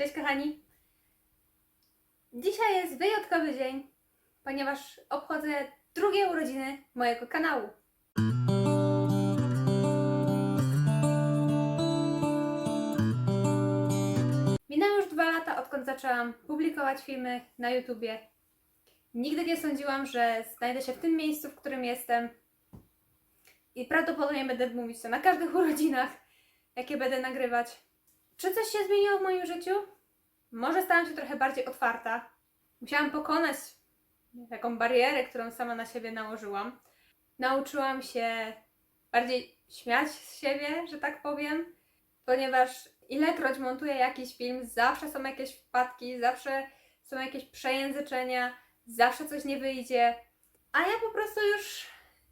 Cześć kochani! Dzisiaj jest wyjątkowy dzień, ponieważ obchodzę drugie urodziny mojego kanału. Minęły już dwa lata, odkąd zaczęłam publikować filmy na YouTubie. Nigdy nie sądziłam, że znajdę się w tym miejscu, w którym jestem. I prawdopodobnie będę mówić to na każdych urodzinach, jakie będę nagrywać. Czy coś się zmieniło w moim życiu? Może stałam się trochę bardziej otwarta. Musiałam pokonać taką barierę, którą sama na siebie nałożyłam. Nauczyłam się bardziej śmiać z siebie, że tak powiem, ponieważ ilekroć montuję jakiś film, zawsze są jakieś wpadki, zawsze są jakieś przejęzyczenia, zawsze coś nie wyjdzie. A ja po prostu już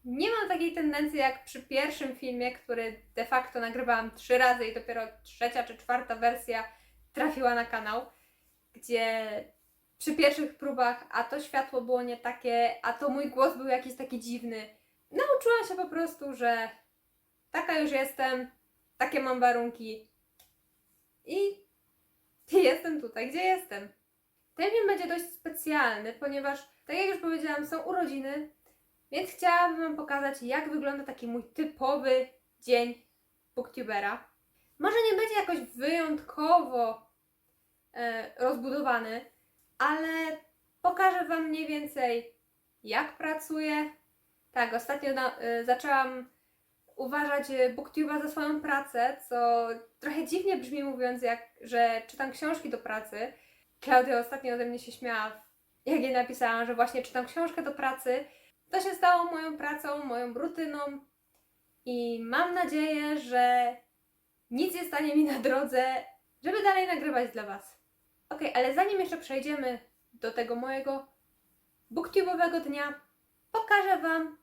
nie mam takiej tendencji jak przy pierwszym filmie, który de facto nagrywałam trzy razy i dopiero trzecia czy czwarta wersja trafiła na kanał, gdzie przy pierwszych próbach a to światło było nie takie, a to mój głos był jakiś taki dziwny. Nauczyłam się po prostu, że taka już jestem, takie mam warunki i jestem tutaj, gdzie jestem. Ten film będzie dość specjalny, ponieważ, tak jak już powiedziałam, są urodziny, więc chciałabym Wam pokazać, jak wygląda taki mój typowy dzień booktubera. Może nie będzie jakoś wyjątkowo e, rozbudowany, ale pokażę Wam mniej więcej, jak pracuję. Tak, ostatnio na, e, zaczęłam uważać e, booktuba za swoją pracę, co trochę dziwnie brzmi mówiąc, jak, że czytam książki do pracy. Klaudia ostatnio ode mnie się śmiała, jak jej napisałam, że właśnie czytam książkę do pracy. To się stało moją pracą, moją rutyną i mam nadzieję, że nic nie stanie mi na drodze, żeby dalej nagrywać dla Was. Ok, ale zanim jeszcze przejdziemy do tego mojego booktubowego dnia, pokażę Wam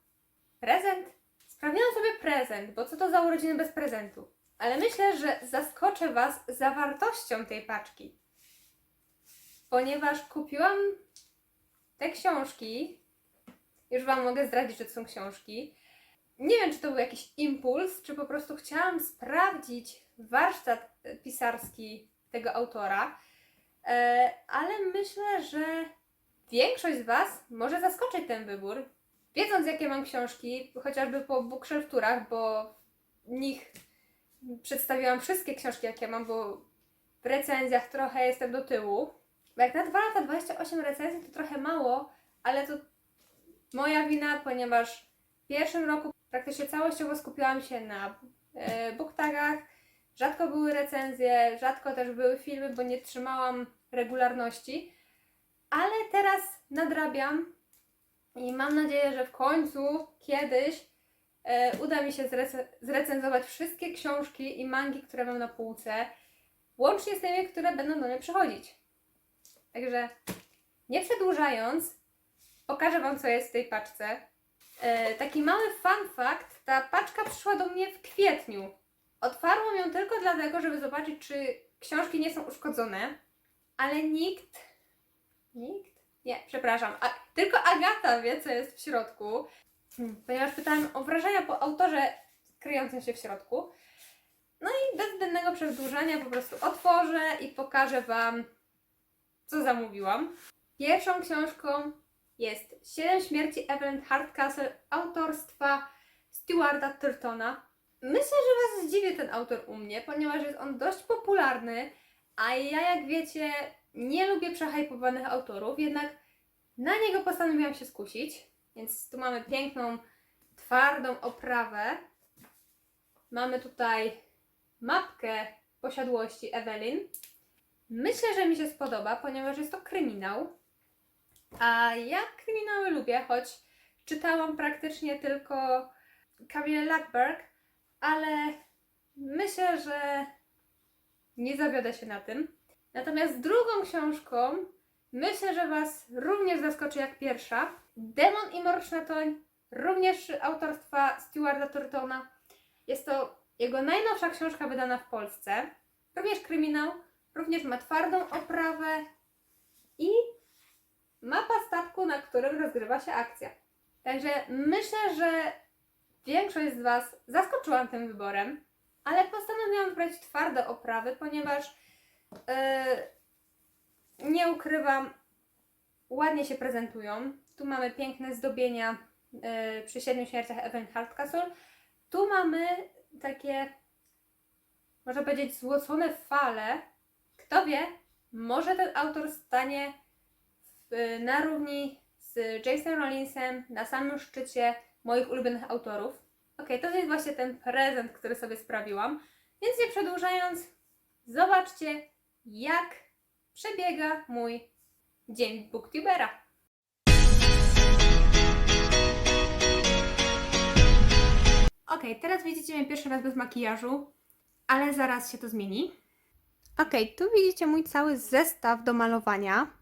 prezent. Sprawdziłam sobie prezent, bo co to za urodziny bez prezentu? Ale myślę, że zaskoczę Was zawartością tej paczki. Ponieważ kupiłam te książki, już Wam mogę zdradzić, że to są książki. Nie wiem, czy to był jakiś impuls, czy po prostu chciałam sprawdzić warsztat pisarski tego autora, e, ale myślę, że większość z Was może zaskoczyć ten wybór. Wiedząc, jakie mam książki, chociażby po bookshelf-turach, bo w nich przedstawiłam wszystkie książki, jakie mam, bo w recenzjach trochę jestem do tyłu. Bo jak na 2 lata 28 recenzji to trochę mało, ale to moja wina, ponieważ w pierwszym roku praktycznie całościowo skupiłam się na e, booktagach. Rzadko były recenzje, rzadko też były filmy, bo nie trzymałam regularności. Ale teraz nadrabiam i mam nadzieję, że w końcu kiedyś e, uda mi się zrece- zrecenzować wszystkie książki i mangi, które mam na półce, łącznie z tymi, które będą do mnie przychodzić. Także nie przedłużając, pokażę Wam, co jest w tej paczce. E, taki mały fun fact, ta paczka przyszła do mnie w kwietniu. Otwarłam ją tylko dlatego, żeby zobaczyć, czy książki nie są uszkodzone, ale nikt, nikt? Nie, przepraszam, a, tylko Agata wie, co jest w środku, Hmm, ponieważ pytałam o wrażenia po autorze kryjącym się w środku. No i bez zbędnego przedłużania po prostu otworzę i pokażę Wam, co zamówiłam. Pierwszą książką jest Siedem śmierci Evelyn Hardcastle autorstwa Stewarda Turtona. Myślę, że Was zdziwi ten autor u mnie, ponieważ jest on dość popularny, a ja, jak wiecie, nie lubię przehypowanych autorów, jednak na niego postanowiłam się skusić. Więc tu mamy piękną, twardą oprawę. Mamy tutaj mapkę posiadłości Evelyn. Myślę, że mi się spodoba, ponieważ jest to kryminał. A ja kryminały lubię, choć czytałam praktycznie tylko Camille Lackberg, ale myślę, że nie zawiodę się na tym. Natomiast drugą książką myślę, że Was również zaskoczy jak pierwsza. Demon i Mroczna Toń, również autorstwa Stewarda Turtona. Jest to jego najnowsza książka wydana w Polsce. Również kryminał, również ma twardą oprawę i mapa statku, na którym rozgrywa się akcja. Także myślę, że większość z Was zaskoczyłam tym wyborem, ale postanowiłam wybrać twarde oprawy, ponieważ yy, ukrywam, ładnie się prezentują. Tu mamy piękne zdobienia e, przy Siedmiu Śmierciach Evelyn Hardcastle. Tu mamy takie, można powiedzieć, złocone fale. Kto wie, może ten autor stanie na równi z Jasonem Rollinsem na samym szczycie moich ulubionych autorów. Ok, to jest właśnie ten prezent, który sobie sprawiłam. Więc nie przedłużając, zobaczcie, jak przebiega mój dzień booktubera. Ok, teraz widzicie mnie pierwszy raz bez makijażu, ale zaraz się to zmieni. Ok, tu widzicie mój cały zestaw do malowania.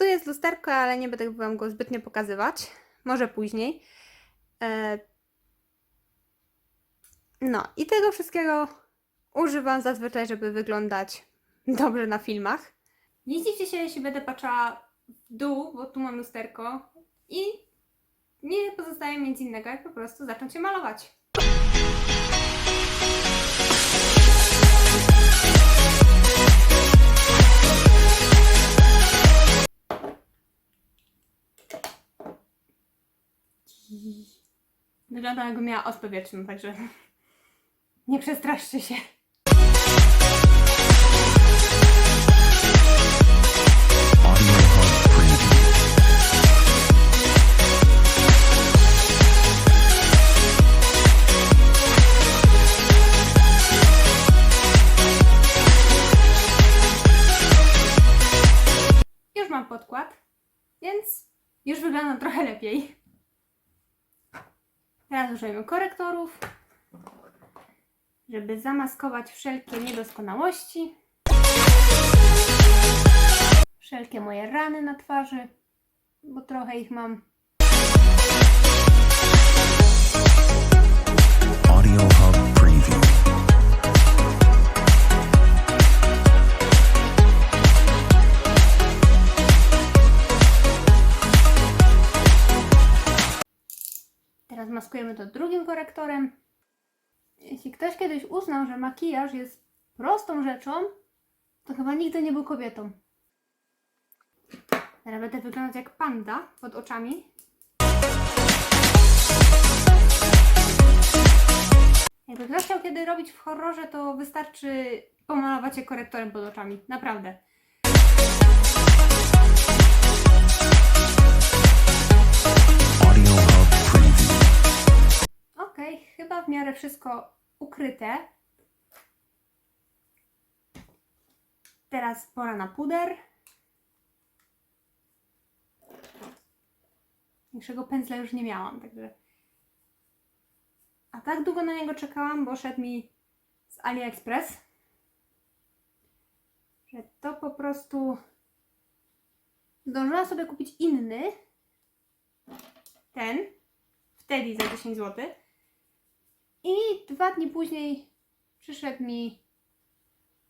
Tu jest lusterko, ale nie będę Wam go zbytnio pokazywać. Może później. E... No i tego wszystkiego używam zazwyczaj, żeby wyglądać dobrze na filmach. Nie zdziwcie się, jeśli będę patrzała w dół, bo tu mam lusterko i nie pozostaje mi nic innego, jak po prostu zacząć się malować. Wygląda jakby miała ospę wieczną, także nie przestraszcie się. Użyjemy korektorów, żeby zamaskować wszelkie niedoskonałości, wszelkie moje rany na twarzy, bo trochę ich mam. Audio Hub maskujemy to drugim korektorem. Jeśli ktoś kiedyś uznał, że makijaż jest prostą rzeczą, to chyba nigdy nie był kobietą. Teraz będę wyglądać jak panda pod oczami. Jakby ktoś chciał kiedy robić w horrorze, to wystarczy pomalować je korektorem pod oczami. Naprawdę. Chyba w miarę wszystko ukryte. Teraz pora na puder. Większego pędzla już nie miałam, także. A tak długo na niego czekałam, bo szedł mi z AliExpress. Że to po prostu. Zdążyłam sobie kupić inny. Ten. Wtedy za 10 zł. I dwa dni później przyszedł mi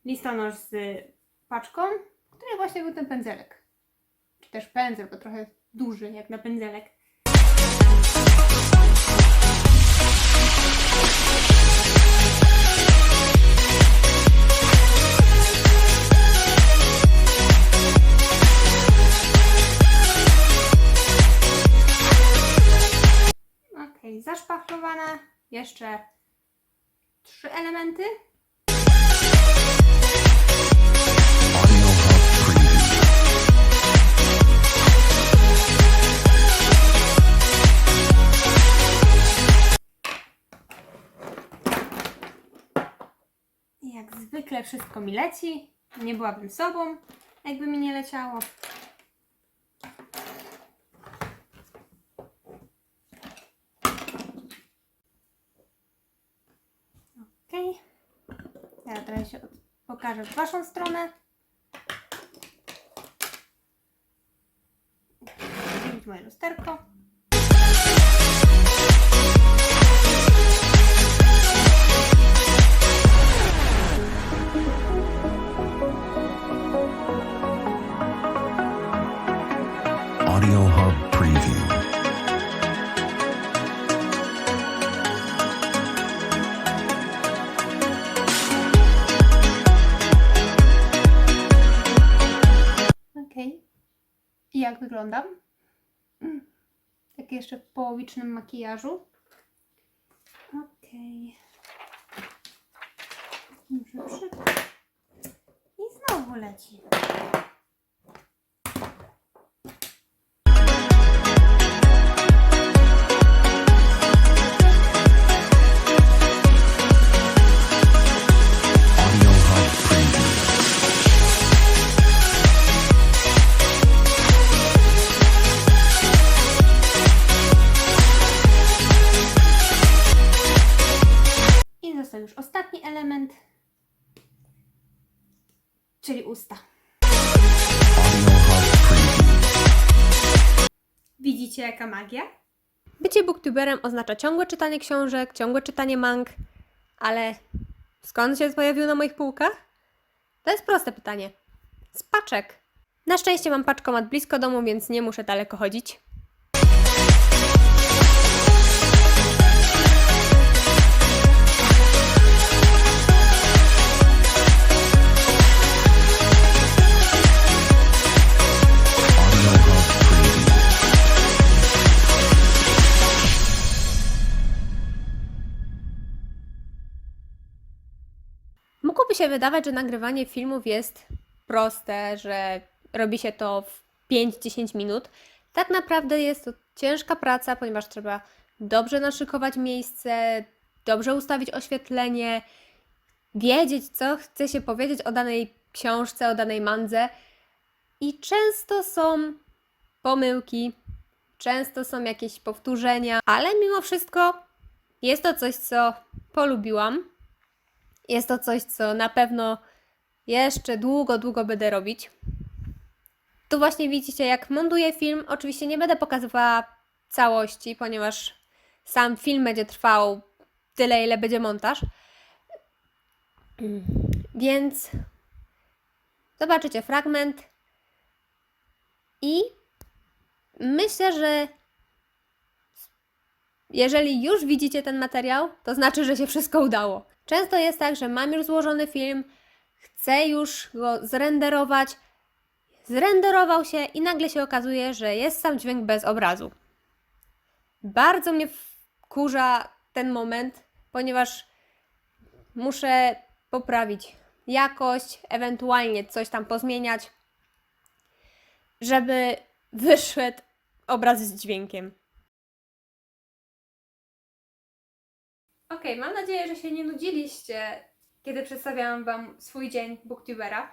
listonosz z paczką, której właśnie był ten pędzelek. Czy też pędzel, bo trochę duży jak na pędzelek. Ok, zaszpachlowane. Jeszcze trzy elementy. Jak zwykle wszystko mi leci. Nie byłabym sobą, jakby mi nie leciało. Ok. Ja teraz się pokażę w Waszą stronę. Widzieć moje lusterko. Audio Hub Preview. Jak wyglądam? Tak jeszcze w połowicznym makijażu. Okej. Dobrze, przy... I znowu leci. Widzicie jaka magia? Bycie booktuberem oznacza ciągłe czytanie książek, ciągłe czytanie mang, ale skąd się pojawił na moich półkach? To jest proste pytanie. Z paczek. Na szczęście mam paczkomat blisko domu, więc nie muszę daleko chodzić. Mogłoby się wydawać, że nagrywanie filmów jest proste, że robi się to w 5-10 minut. Tak naprawdę jest to ciężka praca, ponieważ trzeba dobrze naszykować miejsce, dobrze ustawić oświetlenie, wiedzieć, co chce się powiedzieć o danej książce, o danej mandze. I często są pomyłki, często są jakieś powtórzenia, ale mimo wszystko jest to coś, co polubiłam. Jest to coś, co na pewno jeszcze długo, długo będę robić. Tu właśnie widzicie, jak montuję film. Oczywiście nie będę pokazywała całości, ponieważ sam film będzie trwał tyle, ile będzie montaż. Więc zobaczycie fragment i myślę, że jeżeli już widzicie ten materiał, to znaczy, że się wszystko udało. Często jest tak, że mam już złożony film, chcę już go zrenderować, zrenderował się i nagle się okazuje, że jest sam dźwięk bez obrazu. Bardzo mnie wkurza ten moment, ponieważ muszę poprawić jakość, ewentualnie coś tam pozmieniać, żeby wyszedł obraz z dźwiękiem. Okej, mam nadzieję, że się nie nudziliście, kiedy przedstawiałam Wam swój dzień booktubera.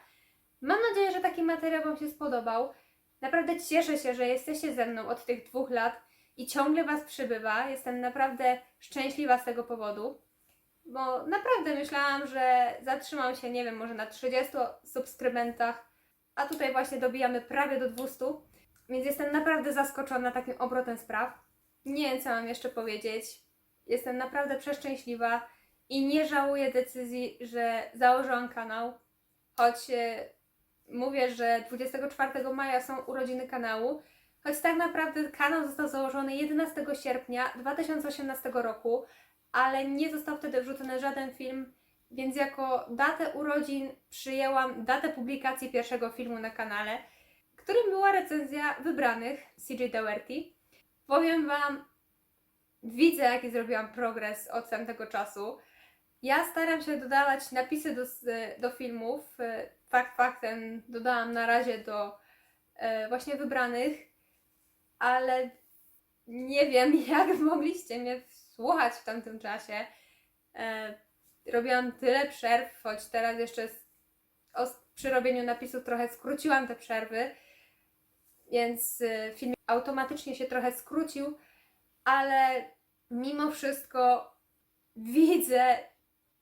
Mam nadzieję, że taki materiał Wam się spodobał. Naprawdę cieszę się, że jesteście ze mną od tych dwóch lat i ciągle Was przybywa. Jestem naprawdę szczęśliwa z tego powodu, bo naprawdę myślałam, że zatrzymam się, nie wiem, może na 30 subskrybentach, a tutaj właśnie dobijamy prawie do 200, więc jestem naprawdę zaskoczona takim obrotem spraw. Nie wiem, co mam jeszcze powiedzieć. Jestem naprawdę przeszczęśliwa i nie żałuję decyzji, że założyłam kanał. Choć e, mówię, że 24 maja są urodziny kanału, choć tak naprawdę kanał został założony 11 sierpnia 2018 roku, ale nie został wtedy wrzucony żaden film, więc jako datę urodzin przyjęłam datę publikacji pierwszego filmu na kanale, którym była recenzja wybranych CJ Dougherty. Powiem Wam, widzę, jaki zrobiłam progres od tamtego czasu. Ja staram się dodawać napisy do, do filmów. E, Fakt faktem dodałam na razie do e, właśnie wybranych, ale nie wiem, jak mogliście mnie słuchać w tamtym czasie. E, robiłam tyle przerw, choć teraz jeszcze przy robieniu napisów trochę skróciłam te przerwy, więc film automatycznie się trochę skrócił, ale mimo wszystko widzę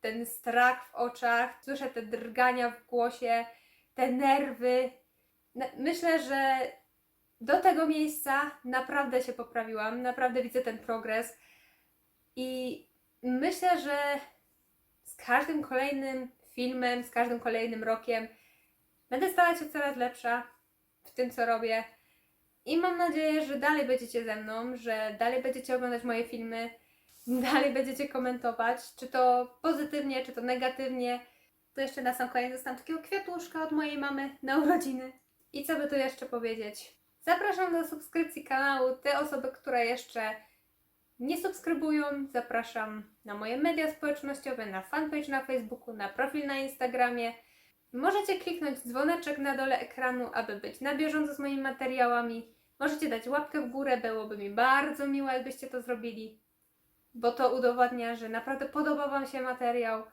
ten strach w oczach, słyszę te drgania w głosie, te nerwy. Myślę, że do tego miejsca naprawdę się poprawiłam, naprawdę widzę ten progres i myślę, że z każdym kolejnym filmem, z każdym kolejnym rokiem będę stała się coraz lepsza w tym, co robię. I mam nadzieję, że dalej będziecie ze mną, że dalej będziecie oglądać moje filmy, dalej będziecie komentować, czy to pozytywnie, czy to negatywnie. To jeszcze na sam koniec dostałam takiego kwiatuszka od mojej mamy na urodziny. I co by tu jeszcze powiedzieć? Zapraszam do subskrypcji kanału te osoby, które jeszcze nie subskrybują. Zapraszam na moje media społecznościowe, na fanpage na Facebooku, na profil na Instagramie. Możecie kliknąć dzwoneczek na dole ekranu, aby być na bieżąco z moimi materiałami. Możecie dać łapkę w górę, byłoby mi bardzo miło, jakbyście to zrobili, bo to udowadnia, że naprawdę podoba Wam się materiał.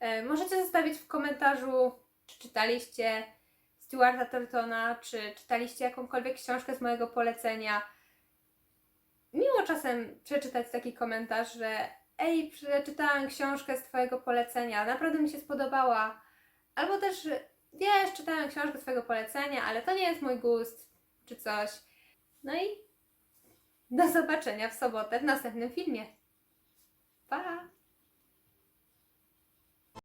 E, możecie zostawić w komentarzu, czy czytaliście Stuarta Turtona, czy czytaliście jakąkolwiek książkę z mojego polecenia. Miło czasem przeczytać taki komentarz, że ej, przeczytałem książkę z Twojego polecenia, naprawdę mi się spodobała. Albo też, wiesz, czytałem książkę z Twojego polecenia, ale to nie jest mój gust, czy coś. No i do zobaczenia w sobotę w następnym filmie. Pa!